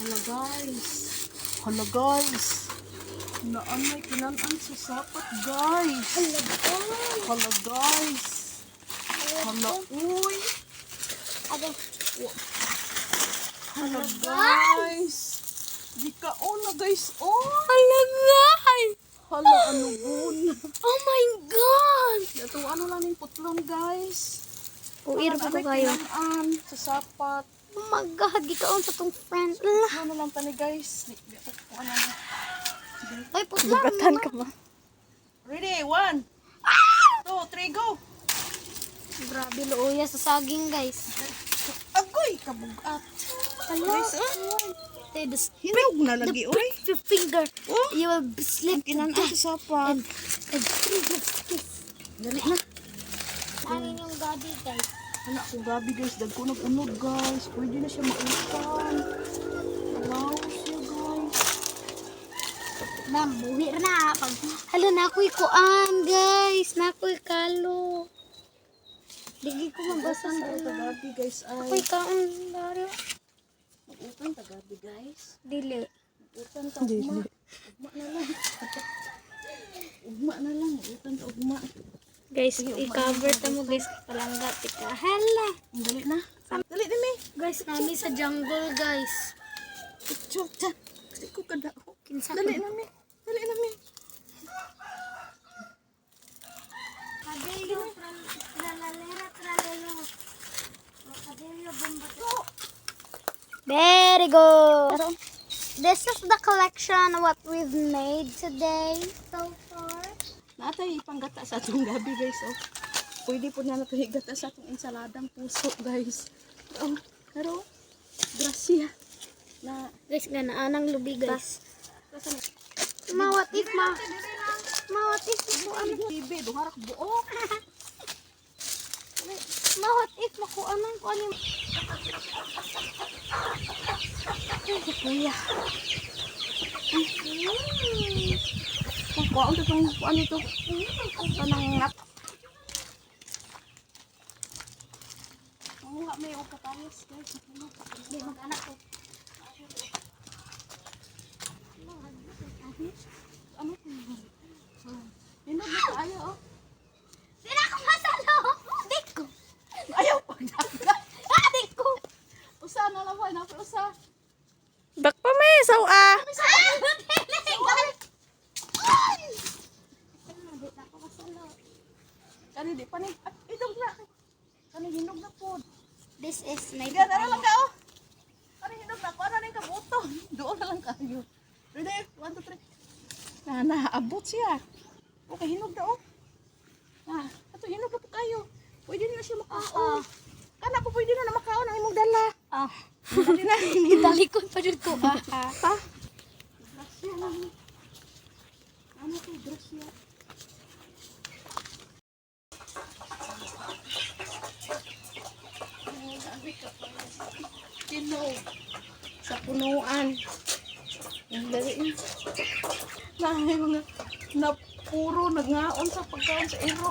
Hala guys. Hala guys. Naan may kinanan sa sapat guys. Hala guys. Hala uy. Aba, Hala guys. Di ka na guys. Oh. hala guys! Hala ano gun. Oh my God! Ito ano lang yung putlon guys. Uir Ano, kayo. Kinanan sa sapat. Oh my God, gikaon sa tong friend. Lah, Ano lang tani guys. Ano na. ay putlan mo. ba? Ready? One. Two, three, go. Grabe looya sa saging guys. Agoy, kabugat. Hala. Guys, oh. Tay, the, Hinog na lagi, the oy. fifth finger. Oh. You will be slip to Kinanan death. sa sapat. And, and kiss, kiss. Dali na. Angin yung gabi guys. Anak ko gabi guys, dagko nag-unod guys. Pwede na siya mautan. Wow siya guys. Ma'am, buhi na. Pag, hala, nakoy kuan guys. Nakoy kalo. Digi ko mabasan Sa na. gabi guys Ako'y ay. kaon, Dario. Mag-utan ta gabi guys. Dili. Utan ta ugma. Ugma na lang. Ugma na lang. Utan ta ugma. Guys, i-cover ta mo guys. Palangga, tika. Hala. Dali na. Dali na mi. Guys, nami sa jungle guys. Chok ta. Kasi ko kada. Kinsa Dali na mi. Dali na mi. Cabello, tralalera, tralelo. Cabello, bombato. Very good. This is the collection what we've made today so far. Natay ipanggata sa atong gabi guys. Oh. Pwede po na nato higata sa atong ensaladang puso guys. Oh, pero gracia na Guys, ganaan ang lubi guys. Kasi Ma, what if ma? Ma, what if mo ano? TV, duharak buo. Ma, what if makuha ng kuha. Ay, si kuya. Kung kuwaon to tong kuan ito. Kanang nat. Ang nga may o katayas guys. Hindi, mag-anak ko. Ano to? Hinog na kaayo oh. Sila ko masalo! Adik ko! Ayaw pa dagat. Adik ko! Usa na lang na usa. Bak pa may saw ah. Ah! Dili! Ay! Hindi na ako masalo. Kani di pa ni. Ah, Idog na. Kani hinog na pod. This is my Diyan na lang ka oh. Kani hinog na. Kuha na rin kabuto. Doon na lang kayo. Ready? One, two, three. Na, naabot siya. Okay, hinog na oh. Ah, ato hinog na po kayo. Pwede na siya makaon. Kana po pwede na na makaon ang imong dala. Ah, Dali na. dalikon pa dyan ko. Ah, ah. Pa. Grasya lang. Ano to, grasya? Tinog. Sa punuan. Ang dali na. Nahay mga na puro nagngaon sa pagkaon sa iro.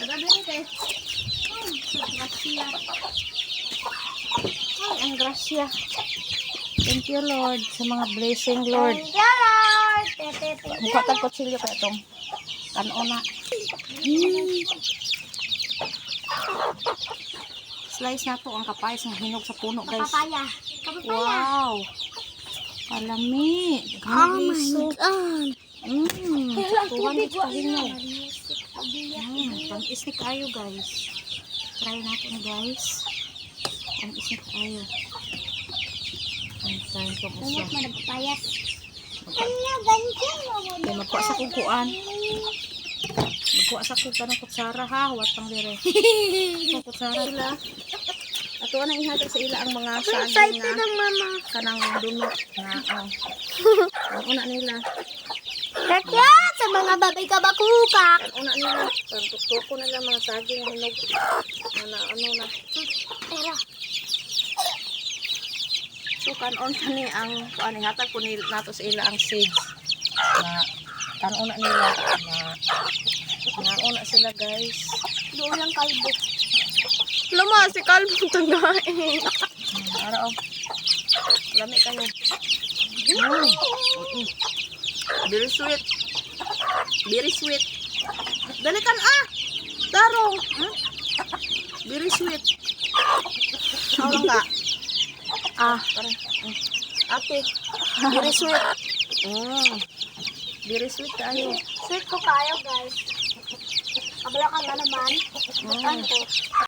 Nagdadali kayo. Ay, sa grasya. Ay, ang grasya. Thank you, Lord, sa mga blessing, Lord. Thank you, Lord. Mukha tag kutsilyo ka itong kanona. Slice na to ang kapayas ng hinog sa puno, guys. Papaya. Kapapaya. Wow! Kalami. Oh my Iso. God. Mm. Tuwan ito wa hinog. na. Mm. Pang-isnik kayo, guys. Try natin, guys. Pang-isnik kayo. Ang try ko sa... mo nagpapayas. Kanya, ganyan mo mo. Kaya magkuha sa kukuan. Magkuha sa kukuan ng kutsara ha. Huwag pang dire. Ang kutsara sila. Ato na ihatag sa ila ang mga saging ang mama. Kanang duno nga. Oh. Ang una nila. Kaya sa mga babay ka bakukak. Ang una nila. Ang tutuko nila mga saging hinog. Ano, ano na. Pero, So kanon kani ang kuan ihatag ko nila nato sa ila ang seeds. Na kanon na nila na nauna sila guys. doon lang kalbo. Lama, si Calvin tagain. Ara oh. Lami kayo. Mm. Mm. Very sweet. Very sweet. Dalikan ah. Darong. Hmm? Very sweet. Tawag ka. Ah. Mm. Ate, very sweet. Mm. Very sweet kayo. Sweet ko kayo, guys. Kabala ka na naman. Mm. ko.